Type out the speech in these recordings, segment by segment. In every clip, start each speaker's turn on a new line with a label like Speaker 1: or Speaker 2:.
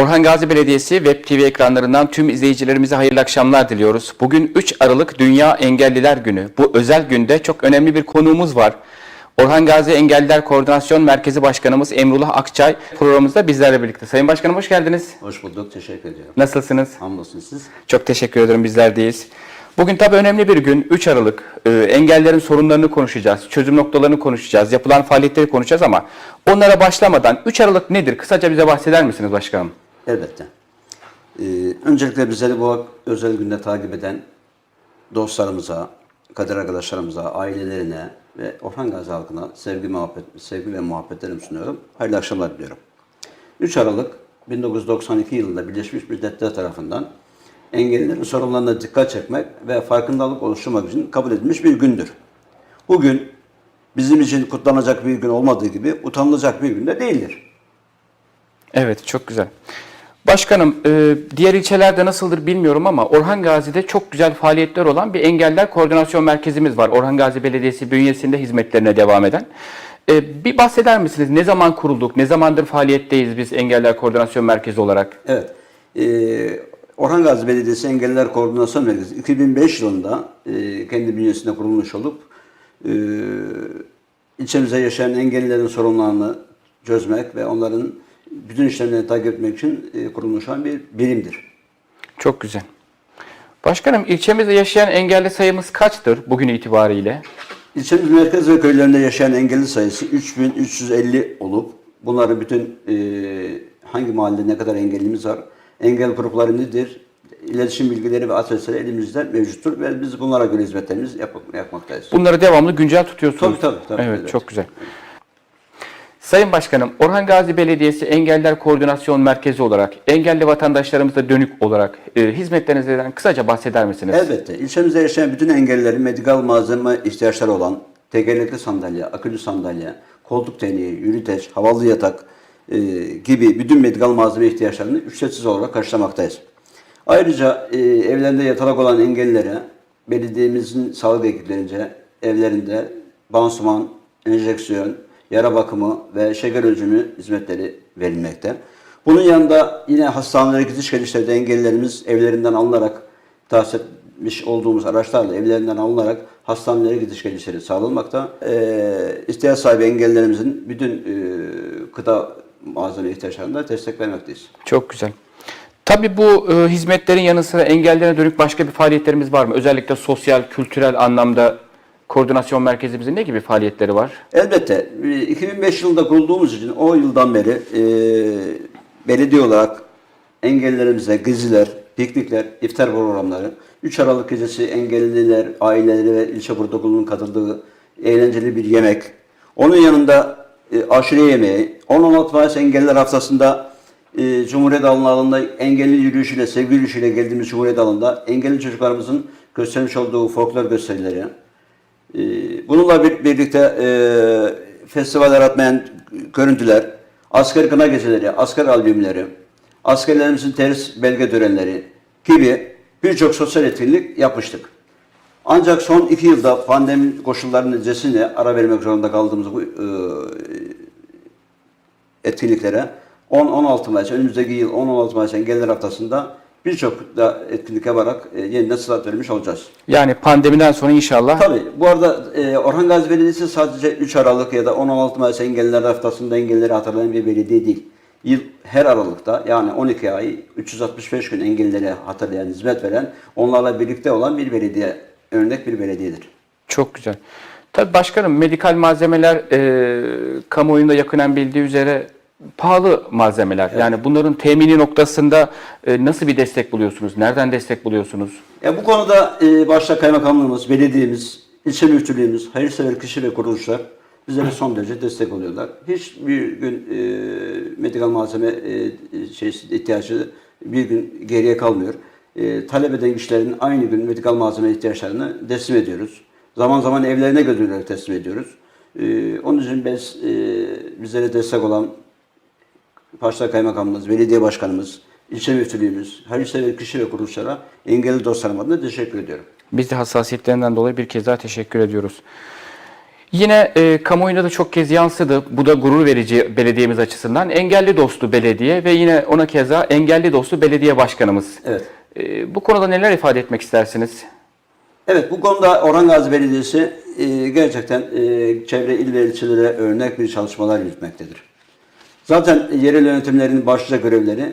Speaker 1: Orhan Gazi Belediyesi Web TV ekranlarından tüm izleyicilerimize hayırlı akşamlar diliyoruz. Bugün 3 Aralık Dünya Engelliler Günü. Bu özel günde çok önemli bir konuğumuz var. Orhan Gazi Engelliler Koordinasyon Merkezi Başkanımız Emrullah Akçay programımızda bizlerle birlikte. Sayın Başkanım hoş geldiniz.
Speaker 2: Hoş bulduk, teşekkür ediyorum.
Speaker 1: Nasılsınız?
Speaker 2: Hamdolsun siz.
Speaker 1: Çok teşekkür ederim bizlerdeyiz. Bugün tabii önemli bir gün 3 Aralık. Ee, engellerin sorunlarını konuşacağız, çözüm noktalarını konuşacağız, yapılan faaliyetleri konuşacağız ama onlara başlamadan 3 Aralık nedir? Kısaca bize bahseder misiniz başkanım?
Speaker 2: Elbette. Ee, öncelikle bizleri bu özel günde takip eden dostlarımıza, kader arkadaşlarımıza, ailelerine ve Orhan Gazi halkına sevgi, muhabbet, sevgi ve muhabbetlerimi sunuyorum. Hayırlı akşamlar diliyorum. 3 Aralık 1992 yılında Birleşmiş Milletler tarafından engellilerin sorunlarına dikkat çekmek ve farkındalık oluşturmak için kabul edilmiş bir gündür. Bugün bizim için kutlanacak bir gün olmadığı gibi utanılacak bir gün de değildir.
Speaker 1: Evet, çok güzel. Başkanım, e, diğer ilçelerde nasıldır bilmiyorum ama Orhan Gazi'de çok güzel faaliyetler olan bir engeller koordinasyon merkezimiz var. Orhan Gazi Belediyesi bünyesinde hizmetlerine devam eden. E, bir bahseder misiniz? Ne zaman kurulduk? Ne zamandır faaliyetteyiz biz engeller koordinasyon merkezi olarak?
Speaker 2: Evet. Ee, Orhan Gazi Belediyesi Engelliler Koordinasyon Merkezi 2005 yılında e, kendi bünyesinde kurulmuş olup e, ilçemizde yaşayan engellilerin sorunlarını çözmek ve onların bütün işlemlerini takip etmek için e, kurulmuş olan bir birimdir.
Speaker 1: Çok güzel. Başkanım, ilçemizde yaşayan engelli sayımız kaçtır bugün itibariyle?
Speaker 2: İlçemiz merkez ve köylerinde yaşayan engelli sayısı 3350 olup bunları bütün e, hangi mahallede ne kadar engellimiz var, engel grupları nedir, iletişim bilgileri ve adresleri elimizde mevcuttur ve biz bunlara göre hizmetlerimizi yap yapmaktayız.
Speaker 1: Bunları devamlı güncel tutuyorsunuz.
Speaker 2: Tabii, tabii, tabii,
Speaker 1: evet,
Speaker 2: evet.
Speaker 1: çok güzel. Sayın Başkanım, Orhan Gazi Belediyesi Engeller Koordinasyon Merkezi olarak engelli vatandaşlarımıza dönük olarak e, hizmetlerinizden kısaca bahseder misiniz?
Speaker 2: Elbette. İlçemizde yaşayan bütün engellilerin medikal malzeme ihtiyaçları olan tekerlekli sandalye, akülü sandalye, koltuk teneği, yürüteç, havalı yatak e, gibi bütün medikal malzeme ihtiyaçlarını ücretsiz olarak karşılamaktayız. Ayrıca e, evlerinde yatalak olan engellilere belediyemizin sağlık ekiplerince evlerinde pansuman, enjeksiyon, yara bakımı ve şeker ölçümü hizmetleri verilmekte. Bunun yanında yine hastanelere gidiş gelişlerde engellilerimiz evlerinden alınarak tahsis etmiş olduğumuz araçlarla evlerinden alınarak hastanelere gidiş gelişleri sağlanmakta. Ee, ihtiyaç sahibi engellilerimizin bütün e, gıda malzeme ihtiyaçlarına destek vermekteyiz.
Speaker 1: Çok güzel. Tabii bu e, hizmetlerin yanı sıra engellere dönük başka bir faaliyetlerimiz var mı? Özellikle sosyal, kültürel anlamda koordinasyon merkezimizin ne gibi faaliyetleri var?
Speaker 2: Elbette. e, 2005 yılında kurulduğumuz için o yıldan beri e, belediye olarak engellilerimize geziler, piknikler, iftar programları, 3 Aralık gecesi engelliler, aileleri ve ilçe protokolünün katıldığı eğlenceli bir yemek. Onun yanında e, aşure yemeği, 10-16 Mayıs Engelliler Haftası'nda e, Cumhuriyet alanlarında engelli yürüyüşüyle, sevgi yürüyüşüyle geldiğimiz Cumhuriyet alanında engelli çocuklarımızın göstermiş olduğu folklor gösterileri, ee, Bununla bir- birlikte e, festivaller atmayan görüntüler, asker kına geceleri, asker albümleri, askerlerimizin ters belge törenleri gibi birçok sosyal etkinlik yapmıştık. Ancak son iki yılda pandemi koşullarının neticesiyle ara vermek zorunda kaldığımız bu e, etkinliklere 10-16 Mayıs, önümüzdeki yıl 10-16 Mayıs Engelliler Haftası'nda birçok da etkinlik yaparak e, yeniden start vermiş olacağız.
Speaker 1: Yani pandemiden sonra inşallah
Speaker 2: Tabii. Bu arada e, Orhan Gazi Belediyesi sadece 3 Aralık ya da 10-16 Mayıs engelliler haftasında engelleri hatırlayan bir belediye değil. Yıl her aralıkta yani 12 ay 365 gün engellileri hatırlayan, hizmet veren, onlarla birlikte olan bir belediye, örnek bir belediyedir.
Speaker 1: çok güzel. Tabii başkanım medikal malzemeler e, kamuoyunda yakınen bildiği üzere pahalı malzemeler. Yani bunların temini noktasında e, nasıl bir destek buluyorsunuz? Nereden destek buluyorsunuz?
Speaker 2: Ya bu konuda e, başta kaymakamlığımız, belediyemiz, ilçe müftülüğümüz, hayırsever kişi ve kuruluşlar bizlere son derece destek oluyorlar. Hiçbir gün e, medikal malzeme e, şey, ihtiyacı bir gün geriye kalmıyor. E, talep eden kişilerin aynı gün medikal malzeme ihtiyaçlarını teslim ediyoruz. Zaman zaman evlerine götürülerek teslim ediyoruz. E, onun için biz, e, bizlere destek olan başta kaymakamımız, belediye başkanımız, ilçe müftülüğümüz, hayırsever kişi ve kuruluşlara engelli dostlarım adına teşekkür ediyorum.
Speaker 1: Biz de hassasiyetlerinden dolayı bir kez daha teşekkür ediyoruz. Yine e, kamuoyuna da çok kez yansıdı. Bu da gurur verici belediyemiz açısından. Engelli dostu belediye ve yine ona keza engelli dostu belediye başkanımız.
Speaker 2: Evet.
Speaker 1: E, bu konuda neler ifade etmek istersiniz?
Speaker 2: Evet bu konuda Orhan Gazi Belediyesi e, gerçekten e, çevre il ve ilçelere örnek bir çalışmalar yürütmektedir. Zaten yerel yönetimlerin başlıca görevleri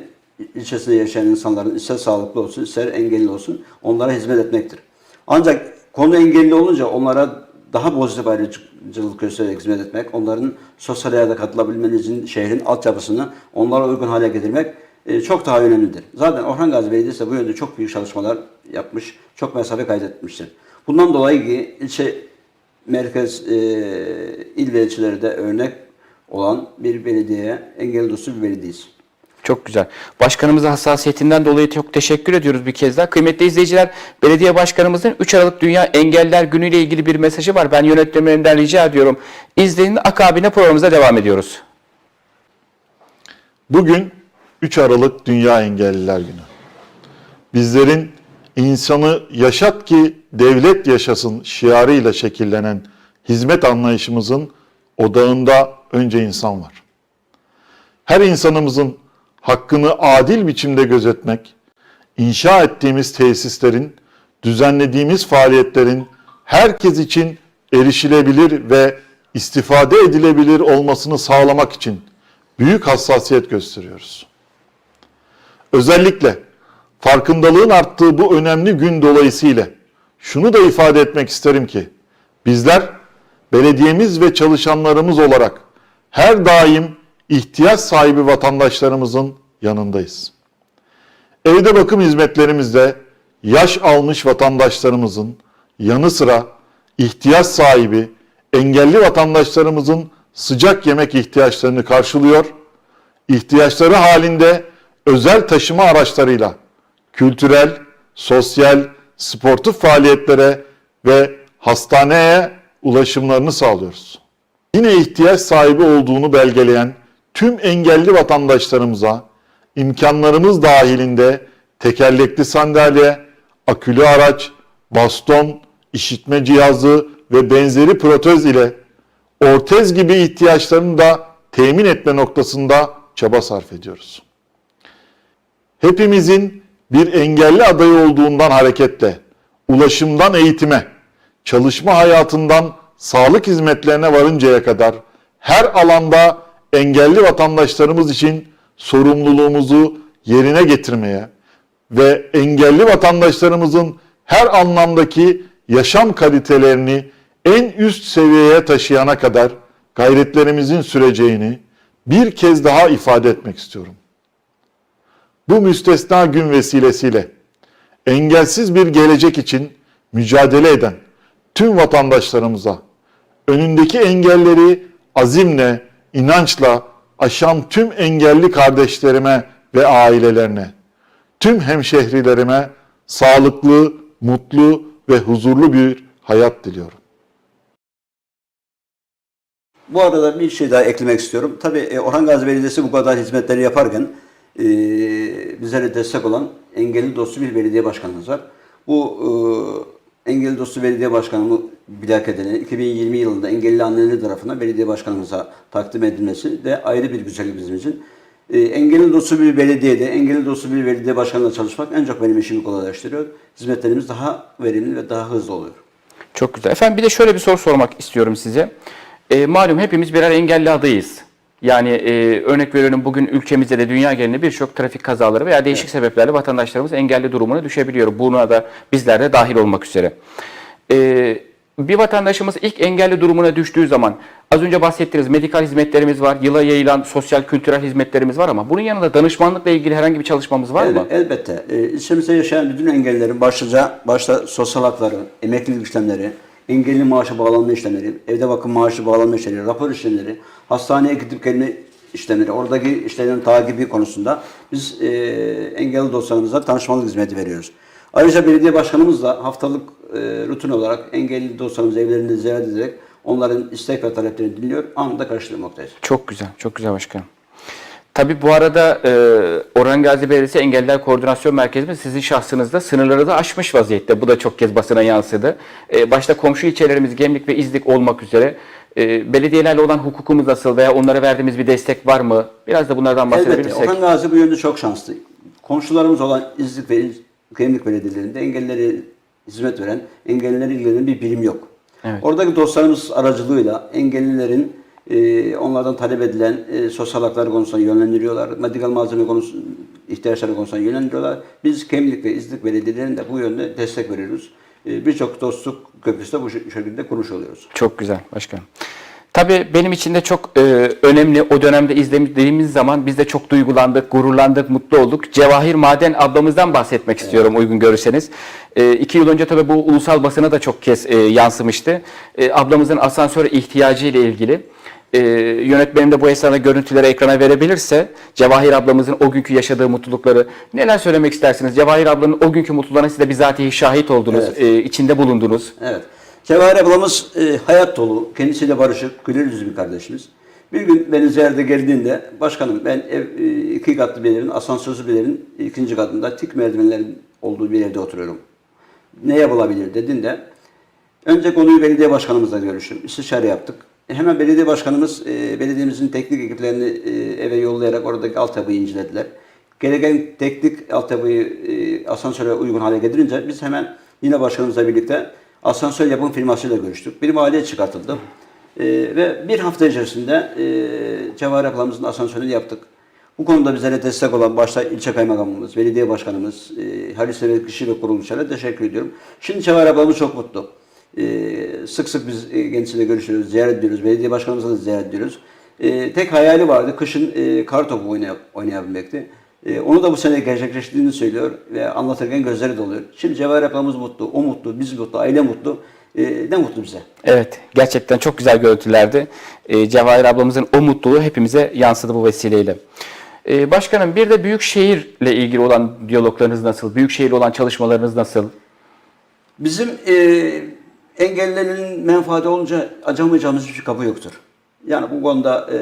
Speaker 2: ilçesinde yaşayan insanların ister sağlıklı olsun ister engelli olsun onlara hizmet etmektir. Ancak konu engelli olunca onlara daha pozitif ayrıcalık göstererek hizmet etmek, onların sosyal hayata katılabilmeleri için şehrin altyapısını onlara uygun hale getirmek e, çok daha önemlidir. Zaten Orhan Gazi Belediyesi de bu yönde çok büyük çalışmalar yapmış, çok mesafe kaydetmiştir. Bundan dolayı ki ilçe merkez e, il ve ilçelerde örnek olan bir belediye, engelli dostu bir belediyeyiz.
Speaker 1: Çok güzel. Başkanımıza hassasiyetinden dolayı çok teşekkür ediyoruz bir kez daha. Kıymetli izleyiciler, belediye başkanımızın 3 Aralık Dünya Engeller Günü ile ilgili bir mesajı var. Ben yönetmenlerinden rica ediyorum. İzleyin, akabine programımıza devam ediyoruz.
Speaker 3: Bugün 3 Aralık Dünya Engelliler Günü. Bizlerin insanı yaşat ki devlet yaşasın şiarıyla şekillenen hizmet anlayışımızın odağında önce insan var. Her insanımızın hakkını adil biçimde gözetmek, inşa ettiğimiz tesislerin, düzenlediğimiz faaliyetlerin herkes için erişilebilir ve istifade edilebilir olmasını sağlamak için büyük hassasiyet gösteriyoruz. Özellikle farkındalığın arttığı bu önemli gün dolayısıyla şunu da ifade etmek isterim ki bizler belediyemiz ve çalışanlarımız olarak her daim ihtiyaç sahibi vatandaşlarımızın yanındayız. Evde bakım hizmetlerimizde yaş almış vatandaşlarımızın yanı sıra ihtiyaç sahibi engelli vatandaşlarımızın sıcak yemek ihtiyaçlarını karşılıyor, ihtiyaçları halinde özel taşıma araçlarıyla kültürel, sosyal, sportif faaliyetlere ve hastaneye ulaşımlarını sağlıyoruz. Yine ihtiyaç sahibi olduğunu belgeleyen tüm engelli vatandaşlarımıza imkanlarımız dahilinde tekerlekli sandalye, akülü araç, baston, işitme cihazı ve benzeri protez ile ortez gibi ihtiyaçlarını da temin etme noktasında çaba sarf ediyoruz. Hepimizin bir engelli adayı olduğundan hareketle ulaşımdan eğitime, çalışma hayatından sağlık hizmetlerine varıncaya kadar her alanda engelli vatandaşlarımız için sorumluluğumuzu yerine getirmeye ve engelli vatandaşlarımızın her anlamdaki yaşam kalitelerini en üst seviyeye taşıyana kadar gayretlerimizin süreceğini bir kez daha ifade etmek istiyorum. Bu müstesna gün vesilesiyle engelsiz bir gelecek için mücadele eden tüm vatandaşlarımıza önündeki engelleri azimle, inançla aşan tüm engelli kardeşlerime ve ailelerine, tüm hemşehrilerime sağlıklı, mutlu ve huzurlu bir hayat diliyorum.
Speaker 2: Bu arada bir şey daha eklemek istiyorum. Tabii e, Orhan Gazi Belediyesi bu kadar hizmetleri yaparken e, bizlere destek olan engelli dostu bir belediye başkanımız var. Bu e, engelli dostu belediye başkanımı bilakadeni 2020 yılında engelli anneleri tarafından belediye başkanımıza takdim edilmesi de ayrı bir güzellik bizim için. E, engelli dostu bir belediyede, engelli dostu bir belediye başkanıyla çalışmak çok benim işimi kolaylaştırıyor. Hizmetlerimiz daha verimli ve daha hızlı oluyor.
Speaker 1: Çok güzel. Efendim bir de şöyle bir soru sormak istiyorum size. E, malum hepimiz birer engelli adayız. Yani e, örnek veriyorum bugün ülkemizde de dünya genelinde birçok trafik kazaları veya değişik sebeplerle vatandaşlarımız engelli durumuna düşebiliyor. Buna da bizler de dahil olmak üzere. E, bir vatandaşımız ilk engelli durumuna düştüğü zaman az önce bahsettiğiniz medikal hizmetlerimiz var, yıla yayılan sosyal kültürel hizmetlerimiz var ama bunun yanında danışmanlıkla ilgili herhangi bir çalışmamız var mı?
Speaker 2: El- elbette. E, ilçemizde yaşayan bütün engellilerin başlıca başta sosyal hakları, emeklilik işlemleri, engelli maaşı bağlanma işlemleri, evde bakım maaşı bağlanma işlemleri, rapor işlemleri, hastaneye gidip gelme işlemleri, oradaki işlerin takibi konusunda biz e, engelli dostlarımıza danışmanlık hizmeti veriyoruz. Ayrıca belediye başkanımızla haftalık e, rutin olarak engelli dostlarımızı evlerinde ziyaret ederek onların istek ve taleplerini dinliyor, anında karşılamaktayız.
Speaker 1: Çok güzel, çok güzel başkanım. Tabii bu arada e, Orhan Gazi Belediyesi Engeller Koordinasyon Merkezimiz sizin şahsınızda sınırları da aşmış vaziyette. Bu da çok kez basına yansıdı. E, başta komşu ilçelerimiz Gemlik ve İznik olmak üzere E, belediyelerle olan hukukumuz nasıl veya onlara verdiğimiz bir destek var mı? Biraz da bunlardan
Speaker 2: Elbette.
Speaker 1: bahsedebilirsek.
Speaker 2: Orhan Gazi bu yönde çok şanslı. Komşularımız olan İzlik ve Kemik belediyelerinde engellilere hizmet veren, engellilerle ilgilenen bir birim yok.
Speaker 1: Evet.
Speaker 2: Oradaki dostlarımız aracılığıyla engellilerin e, onlardan talep edilen e, sosyal hakları konusunda yönlendiriyorlar. Medikal malzeme konusu ihtiyaçları konusunda yönlendiriyorlar. Biz Kemlik ve İzlik belediyelerine de bu yönde destek veriyoruz. E, Birçok dostluk köprüsü de bu şekilde kurmuş oluyoruz.
Speaker 1: Çok güzel başkanım. Tabii benim için de çok e, önemli o dönemde izlediğimiz zaman biz de çok duygulandık, gururlandık, mutlu olduk. Cevahir Maden ablamızdan bahsetmek istiyorum uygun görürseniz. E, iki yıl önce tabii bu ulusal basına da çok kez e, yansımıştı. E, ablamızın asansör ihtiyacı ile ilgili. E, yönetmenim de bu esnada görüntüleri ekrana verebilirse Cevahir ablamızın o günkü yaşadığı mutlulukları neler söylemek istersiniz? Cevahir ablanın o günkü mutluluğuna siz de bizatihi şahit oldunuz,
Speaker 2: Evet.
Speaker 1: e, içinde bulundunuz.
Speaker 2: Evet. Cevahir ablamız e, hayat dolu, kendisiyle barışık, güler yüzlü bir kardeşimiz. Bir gün beni ziyarete geldiğinde, başkanım ben ev, e, iki katlı bir evin, asansörsüz bir evin ikinci katında tik merdivenlerin olduğu bir evde oturuyorum. Ne yapılabilir dediğinde, önce konuyu belediye başkanımızla görüştüm. İstişare yaptık. Hemen belediye başkanımız, e, belediyemizin teknik ekiplerini e, eve yollayarak oradaki altyapıyı incelediler. Gereken teknik altyapıyı e, asansöre uygun hale getirince biz hemen yine başkanımızla birlikte asansör yapım firmasıyla görüştük. Bir maliyet çıkartıldı. E, ve bir hafta içerisinde e, Cevahir ablamızın asansörünü yaptık. Bu konuda bizlere destek olan başta ilçe kaymakamımız, belediye başkanımız, e, Halis Devlet Kişi ve Kuruluşlara teşekkür ediyorum. Şimdi Cevahir ablamız çok mutlu. E, sık sık biz e, kendisiyle görüşüyoruz, ziyaret ediyoruz, belediye başkanımızla da ziyaret ediyoruz. E, tek hayali vardı, kışın e, kar topu oynay- oynayabilmekti. E, onu da bu sene gerçekleştirdiğini söylüyor ve anlatırken gözleri doluyor. Şimdi Cevahir ablamız mutlu, o mutlu, biz mutlu, aile mutlu. Ne mutlu bize.
Speaker 1: Evet, gerçekten çok güzel görüntülerdi. Ee, Cevahir ablamızın o mutluluğu hepimize yansıdı bu vesileyle. Ee, başkanım bir de Büyükşehir'le ilgili olan diyaloglarınız nasıl? Büyükşehir'le olan çalışmalarınız nasıl?
Speaker 2: Bizim e, engellilerin menfaati olunca acamayacağımız hiçbir kapı yoktur. Yani bu konuda e,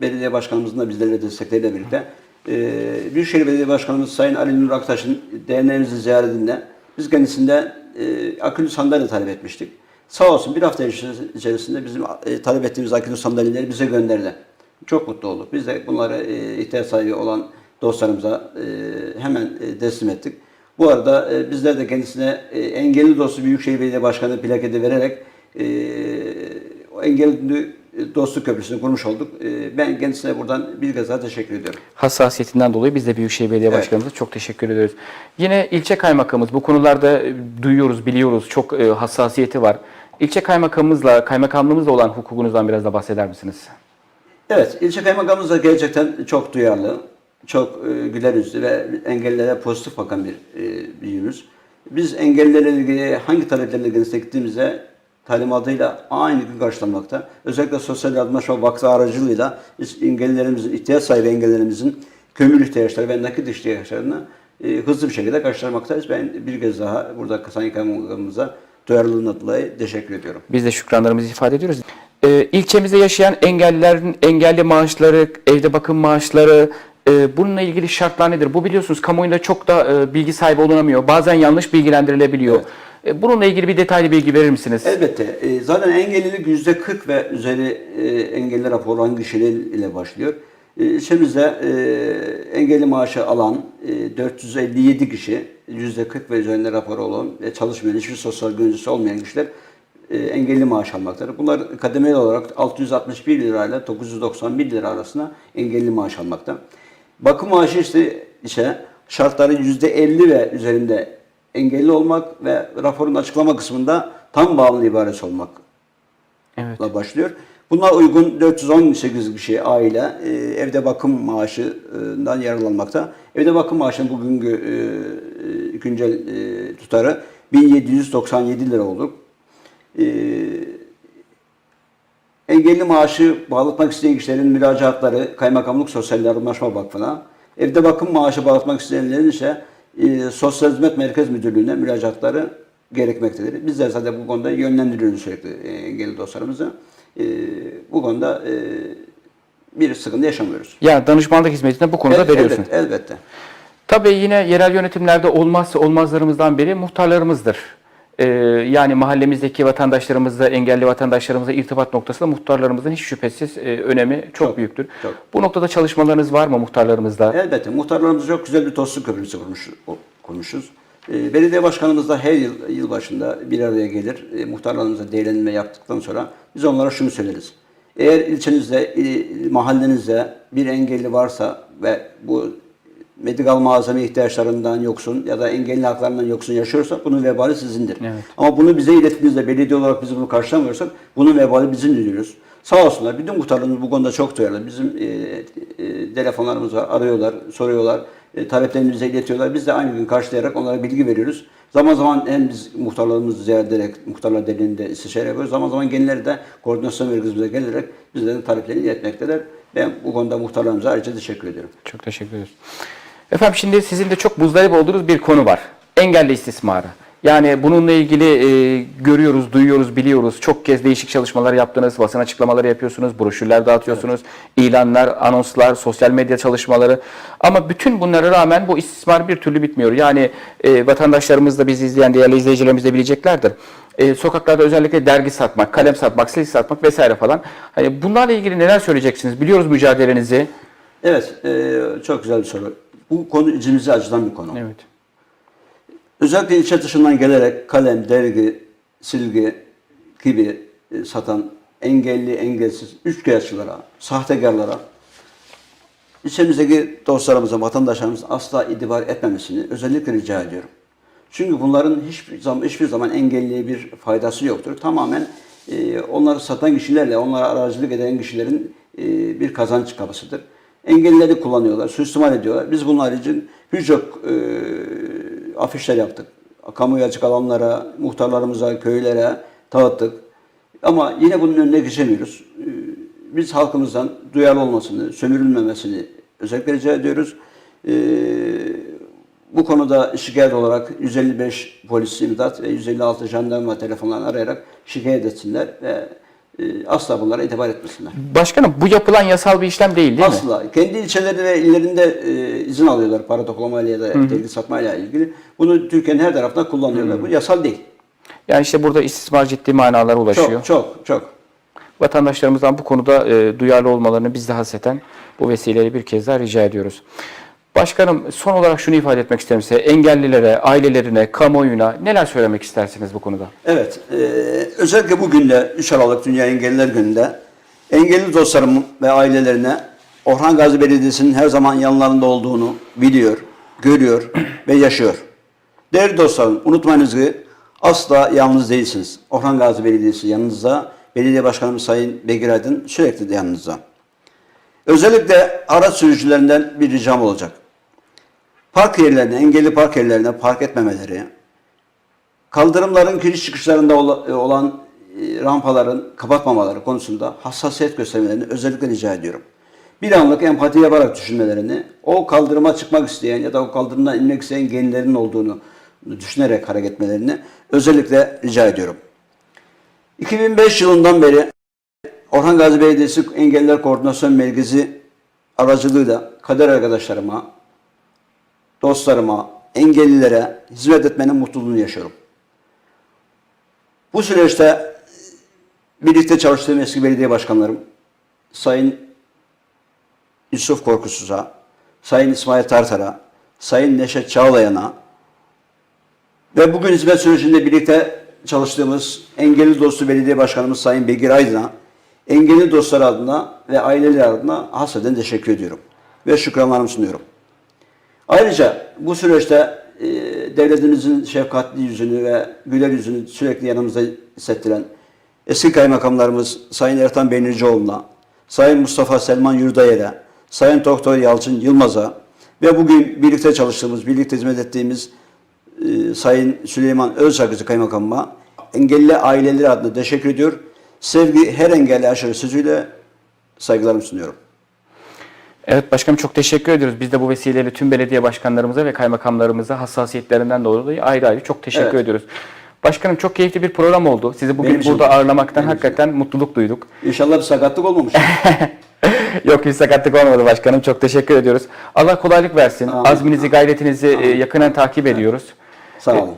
Speaker 2: belediye başkanımızın da bizlerle destekleriyle birlikte e, Büyükşehir Belediye Başkanımız Sayın Ali Nur Aktaş'ın derneğimizi ziyaretinde biz kendisinde e, akülü sandalye talep etmiştik. Sağ olsun bir hafta içerisinde bizim e, talep ettiğimiz akülü sandalyeleri bize gönderdi. Çok mutlu olduk. Biz de bunları e, ihtiyaç sahibi olan dostlarımıza e, hemen e, teslim ettik. Bu arada e, bizler de kendisine e, engelli dostu Büyükşehir Belediye Başkanı plaketi vererek e, o engelli dostluk köprüsünü kurmuş olduk. E, ben kendisine buradan bir kez daha teşekkür ediyorum.
Speaker 1: Hassasiyetinden dolayı biz de Büyükşehir Belediye
Speaker 2: Evet.
Speaker 1: Başkanımıza çok teşekkür ediyoruz. Yine ilçe kaymakamımız bu konularda e, duyuyoruz, biliyoruz. Çok e, hassasiyeti var. İlçe kaymakamımızla, kaymakamlığımızla olan hukukunuzdan biraz da bahseder misiniz?
Speaker 2: Evet, ilçe kaymakamımız da gerçekten çok duyarlı, çok e, güler yüzlü ve engellilere pozitif bakan bir e, büyüğümüz. Biz engellilerle ilgili hangi taleplerle ilgili gittiğimizde talimatıyla aynı gün karşılanmakta. Özellikle Sosyal Yardımlaşma Vakfı aracılığıyla biz engellilerimizin, ihtiyaç sahibi engellilerimizin kömür ihtiyaçları ve nakit ihtiyaçlarını e, hızlı bir şekilde karşılamaktayız. Ben bir kez daha burada Sayın Kaymakamımıza duyarlılığından dolayı teşekkür ediyorum.
Speaker 1: Biz de şükranlarımızı ifade ediyoruz. Ee, ilçemizde yaşayan engellilerin engelli maaşları, evde bakım maaşları, e, bununla ilgili şartlar nedir? Bu biliyorsunuz kamuoyunda çok da e, bilgi sahibi olunamıyor. Bazen yanlış bilgilendirilebiliyor. E, bununla ilgili bir detaylı bilgi verir misiniz?
Speaker 2: Elbette. E, zaten engellilik yüzde 40 ve üzeri e, engelli raporu olan kişiler ile başlıyor. E, ilçemizde e, engelli maaşı alan e, 457 kişi, yüzde 40 ve üzerinde raporu olan ve çalışmayan, hiçbir sosyal güvencesi olmayan kişiler e, engelli maaş almaktadır. Bunlar kademeli olarak 661 lira ile 991 lira arasında engelli maaş almakta. Bakım maaşı ise, ise şartları %50 ve üzerinde engelli olmak ve raporun açıklama kısmında tam bağımlı ibaresi olmakla
Speaker 1: Evet.
Speaker 2: başlıyor. Buna uygun 418 kişi aile e, evde bakım maaşından yararlanmakta. Evde bakım maaşının bugünkü e, e, güncel e, tutarı 1797 lira olur. E, engelli maaşı bağlatmak isteyen kişilerin müracaatları Kaymakamlık Sosyal Yardımlaşma Vakfı'na, evde bakım maaşı bağlatmak isteyenlerin ise e, Sosyal Hizmet Merkez Müdürlüğü'ne müracaatları gerekmektedir. Biz de zaten bu konuda yönlendiriyoruz sürekli engelli dostlarımızı. E, bu konuda e, bir sıkıntı yaşamıyoruz.
Speaker 1: Ya danışmanlık hizmetine bu konuda
Speaker 2: El-
Speaker 1: veriyorsunuz.
Speaker 2: elbette, elbette.
Speaker 1: Tabii yine yerel yönetimlerde olmazsa olmazlarımızdan biri muhtarlarımızdır. Ee, yani mahallemizdeki vatandaşlarımızla, engelli vatandaşlarımızla irtibat noktasında muhtarlarımızın hiç şüphesiz e, önemi çok,
Speaker 2: Çok,
Speaker 1: büyüktür.
Speaker 2: çok.
Speaker 1: Bu noktada çalışmalarınız var mı muhtarlarımızla?
Speaker 2: Elbette muhtarlarımız çok güzel bir dostluk köprüsü kurmuş, kurmuşuz. E, belediye başkanımız da her yıl, yıl başında bir araya gelir. E, muhtarlarımıza değerlendirme yaptıktan sonra biz onlara şunu söyleriz. Eğer ilçenizde, e, mahallenizde bir engelli varsa ve bu medikal malzeme ihtiyaçlarından yoksun ya da engelli haklarından yoksun yaşıyorsa bunun vebali sizindir.
Speaker 1: Evet.
Speaker 2: Ama bunu bize ilettiğinizde belediye olarak biz bunu karşılamıyorsak bunun vebali bizim diyoruz. Sağ olsunlar. Bütün muhtarlarımız bu konuda çok duyarlı. Bizim e, e, telefonlarımız var. Arıyorlar, soruyorlar. E, taleplerini bize iletiyorlar. Biz de aynı gün karşılayarak onlara bilgi veriyoruz. Zaman zaman hem biz muhtarlarımızı ziyaret ederek muhtarlar derneğinde istişare yapıyoruz. Zaman zaman kendileri de koordinasyon merkezimize gelerek bizlerin taleplerini iletmektedir. Ben bu konuda muhtarlarımıza ayrıca teşekkür ediyorum.
Speaker 1: Çok teşekkür ederiz. Efendim şimdi sizin de çok muzdarip olduğunuz bir konu var. Engelli istismarı. Yani bununla ilgili e, görüyoruz, duyuyoruz, biliyoruz. Çok kez değişik çalışmalar yaptınız, basın açıklamaları yapıyorsunuz, broşürler dağıtıyorsunuz, ilanlar, anonslar, sosyal medya çalışmaları. Ama bütün bunlara rağmen bu istismar bir türlü bitmiyor. Yani e, vatandaşlarımız da bizi izleyen değerli izleyicilerimiz de bileceklerdir. E, sokaklarda özellikle dergi satmak, kalem satmak, sil satmak vesaire falan. Hani bunlarla ilgili neler söyleyeceksiniz? Biliyoruz mücadelenizi.
Speaker 2: Evet, e, çok güzel bir soru. Bu konu içimizi acıdan bir konu.
Speaker 1: Evet.
Speaker 2: Özellikle ilçe dışından gelerek kalem, dergi, silgi gibi e, satan engelli, engelsiz üçkağıtçılara, sahtekarlara ilçemizdeki dostlarımıza, vatandaşlarımıza asla itibar etmemesini özellikle rica ediyorum. Çünkü bunların hiçbir zaman, hiçbir zaman engelliye bir faydası yoktur. Tamamen e, onları satan kişilerle, onlara aracılık eden kişilerin e, bir kazanç kapısıdır. Engellileri kullanıyorlar, suistimal ediyorlar. Biz bunlar için birçok e, afişler yaptık. Kamuya açık alanlara, muhtarlarımıza, köylere dağıttık. Ama yine bunun önüne geçemiyoruz. E, Biz halkımızdan duyarlı olmasını, sömürülmemesini özellikle rica ediyoruz. E, bu konuda şikayet olarak 155 polis imdat ve 156 jandarma telefonlarını arayarak şikayet etsinler ve asla bunlara itibar etmesinler.
Speaker 1: Başkanım bu yapılan yasal bir işlem değil değil mi?
Speaker 2: Asla. Kendi ilçeleri ve illerinde e, izin alıyorlar para toplamayla ya da dergi satmayla ilgili. Bunu Türkiye'nin her tarafında kullanıyorlar. Bu yasal değil.
Speaker 1: Yani işte burada istismar ciddi manalara ulaşıyor.
Speaker 2: Çok çok çok.
Speaker 1: Vatandaşlarımızdan bu konuda e, duyarlı olmalarını biz de hasreten bu vesileyle bir kez daha rica ediyoruz. Başkanım son olarak şunu ifade etmek isterim size. Engellilere, ailelerine, kamuoyuna neler söylemek istersiniz bu konuda?
Speaker 2: Evet. e, özellikle bugün de 3 Aralık Dünya Engelliler Günü'nde engelli dostlarım ve ailelerine Orhan Gazi Belediyesi'nin her zaman yanlarında olduğunu biliyor, görüyor ve yaşıyor. Değerli dostlarım unutmayınız ki asla yalnız değilsiniz. Orhan Gazi Belediyesi yanınızda. Belediye Başkanımız Sayın Bekir Aydın sürekli de yanınızda. Özellikle araç sürücülerinden bir ricam olacak. Park yerlerine, engelli park yerlerine park etmemeleri, kaldırımların giriş çıkışlarında e, olan e, rampaların kapatmamaları konusunda hassasiyet göstermelerini özellikle rica ediyorum. Bir anlık empati yaparak düşünmelerini, o kaldırıma çıkmak isteyen ya da o kaldırımdan inmek isteyen gençlerin olduğunu düşünerek hareket etmelerini özellikle rica ediyorum. 2005 yılından beri Orhan Gazi Belediyesi Engelliler Koordinasyon Merkezi aracılığıyla kader arkadaşlarıma, dostlarıma, engellilere hizmet etmenin mutluluğunu yaşıyorum. Bu süreçte birlikte çalıştığım eski belediye başkanlarım Sayın Yusuf Korkusuz'a, Sayın İsmail Tartar'a, Sayın Neşet Çağlayan'a ve bugün hizmet sürecinde birlikte çalıştığımız engelli dostu belediye başkanımız Sayın Bekir Aydın'a, engelli dostlar adına ve aileler adına hasreten teşekkür ediyorum ve şükranlarımı sunuyorum. Ayrıca bu süreçte e, devletimizin şefkatli yüzünü ve güler yüzünü sürekli yanımızda hissettiren eski kaymakamlarımız Sayın Ertan Beynircioğlu'na, Sayın Mustafa Selman Yurdayer'e, Sayın Doktor Yalçın Yılmaz'a ve bugün birlikte çalıştığımız, birlikte hizmet ettiğimiz e, Sayın Süleyman Özçakıcı Kaymakamıma engelli aileleri adına teşekkür ediyor. Sevgi her engelli aşırı sözüyle saygılarımı sunuyorum.
Speaker 1: Evet başkanım çok teşekkür ediyoruz. Biz de bu vesileyle tüm belediye başkanlarımıza ve kaymakamlarımıza hassasiyetlerinden dolayı ayrı ayrı çok teşekkür
Speaker 2: Evet.
Speaker 1: ediyoruz. Başkanım çok keyifli bir program oldu. Sizi bugün
Speaker 2: Benim için
Speaker 1: burada
Speaker 2: de.
Speaker 1: ağırlamaktan
Speaker 2: Benim için
Speaker 1: hakikaten mutluluk duyduk.
Speaker 2: İnşallah bir sakatlık olmamış.
Speaker 1: Yok bir sakatlık olmadı başkanım. Çok teşekkür ediyoruz. Allah kolaylık versin.
Speaker 2: Amin.
Speaker 1: Azminizi, gayretinizi e, yakından takip ediyoruz.
Speaker 2: Sağ olun.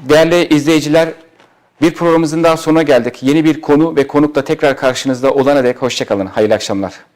Speaker 1: Değerli izleyiciler, bir programımızın daha sonuna geldik. Yeni bir konu ve konukla tekrar karşınızda olana dek hoşçakalın. Hayırlı akşamlar.